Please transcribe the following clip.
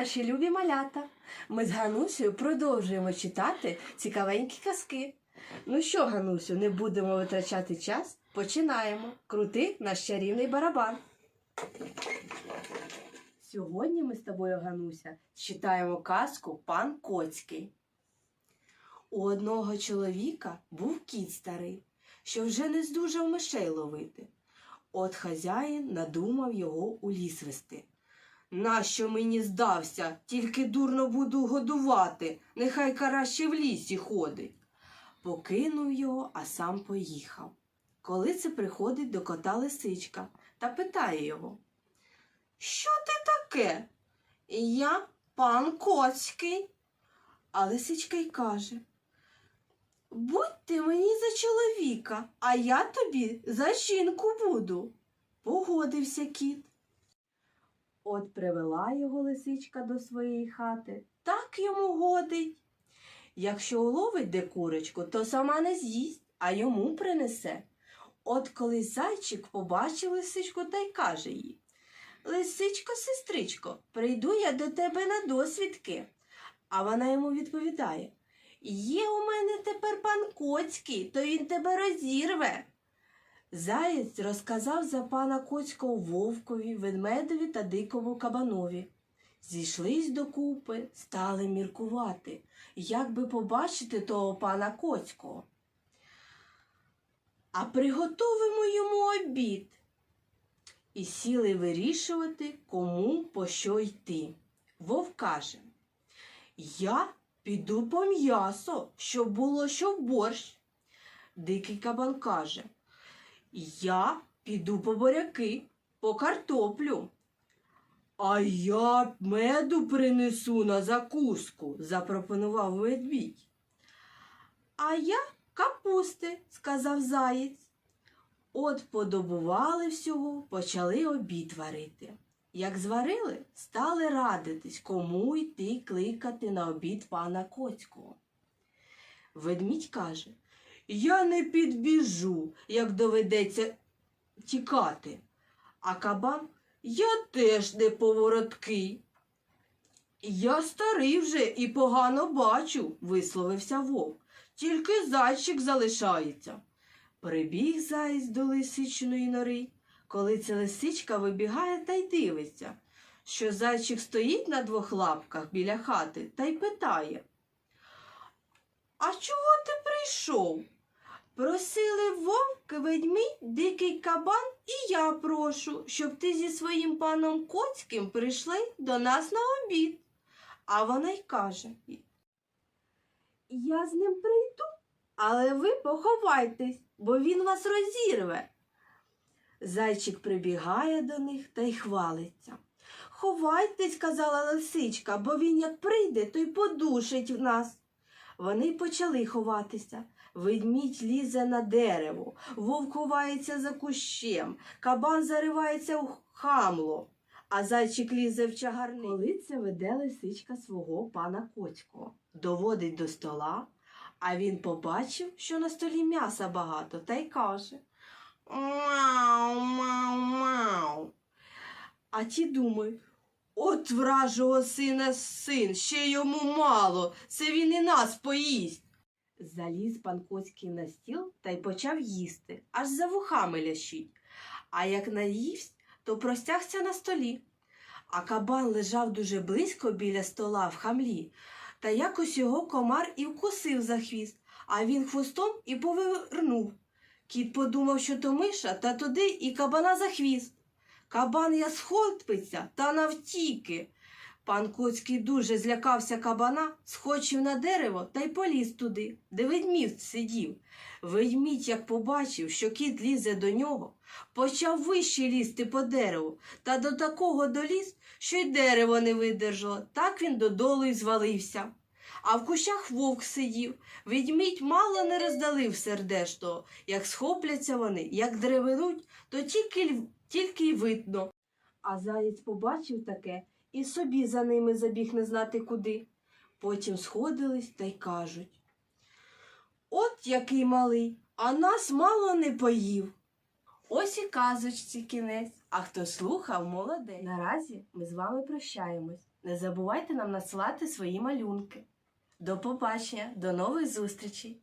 наші любі малята! Ми з Ганусею продовжуємо читати цікавенькі казки. Ну що, Ганусю, не будемо витрачати час? Починаємо. Крути наш чарівний барабан. Сьогодні ми з тобою, Гануся, читаємо казку Пан Коцький. У одного чоловіка був кіт старий, що вже не здужав мишей ловити. От хазяїн надумав його у ліс вести. Нащо мені здався, тільки дурно буду годувати, нехай краще в лісі ходить. Покинув його, а сам поїхав. Коли це приходить до кота лисичка та питає його. Що ти таке? Я пан Коцький. А лисичка й каже. Будь ти мені за чоловіка, а я тобі за жінку буду. Погодився кіт. От привела його лисичка до своєї хати, так йому годить. Якщо уловить де курочку, то сама не з'їсть, а йому принесе. От коли зайчик побачив лисичку та й каже їй Лисичко, сестричко, прийду я до тебе на досвідки. А вона йому відповідає Є у мене тепер пан Коцький, то він тебе розірве. Заєць розказав за пана Коцького вовкові, ведмедові та дикому кабанові. Зійшлись докупи, стали міркувати, як би побачити того пана Коцького. А приготовимо йому обід. І сіли вирішувати, кому по що йти. Вовк каже Я піду по м'ясо, щоб було що борщ. Дикий кабан каже Я піду по буряки, по картоплю. А я меду принесу на закуску, запропонував ведмідь. А я капусти, сказав заєць. От подобували всього, почали обід варити. Як зварили, стали радитись, кому йти кликати на обід пана Коцького. Ведмідь каже, я не підбіжу, як доведеться тікати. А кабан я теж не повороткий. Я старий вже і погано бачу, висловився вовк. Тільки зайчик залишається. Прибіг заєць до лисичної нори, коли ця лисичка вибігає та й дивиться, що зайчик стоїть на двох лапках біля хати та й питає. А чого ти прийшов? Просили вовк, ведмідь, дикий кабан, і я прошу, щоб ти зі своїм паном Коцьким прийшли до нас на обід. А вона й каже. Я з ним прийду, але ви поховайтесь, бо він вас розірве. Зайчик прибігає до них та й хвалиться. Ховайтесь, казала лисичка, бо він як прийде, то й подушить нас. Вони почали ховатися. Ведмідь лізе на дерево, вовк ховається за кущем, кабан заривається у хамло, а зайчик лізе в чагарник. Коли це веде лисичка свого пана Коцького, доводить до стола, а він побачив, що на столі м'яса багато, та й каже Мау, мау, мау. А ті думають, от вражого сина син, ще йому мало, це він і нас поїсть. Заліз пан Коцький на стіл та й почав їсти, аж за вухами лящить. А як наївсь, то простягся на столі. А кабан лежав дуже близько біля стола в хамлі, та якось його комар і вкусив за хвіст, а він хвостом і повернув. Кіт подумав, що то миша, та туди і кабана за хвіст. Кабан я схопиться та навтіки. Пан Коцький дуже злякався кабана, схочив на дерево та й поліз туди, де ведмідь сидів. Ведмідь, як побачив, що кіт лізе до нього, почав вище лізти по дереву, та до такого доліз, що й дерево не видержало. Так він додолу й звалився. А в кущах вовк сидів. Ведмідь мало не роздалив сердешного. Як схопляться вони, як древенуть, то тільки, тільки й видно. А заєць побачив таке і собі за ними забіг не знати куди. Потім сходились та й кажуть. От який малий, а нас мало не поїв. Ось і казочці кінець. А хто слухав, молодець. Наразі ми з вами прощаємось. Не забувайте нам надсилати свої малюнки. До побачення, до нових зустрічей!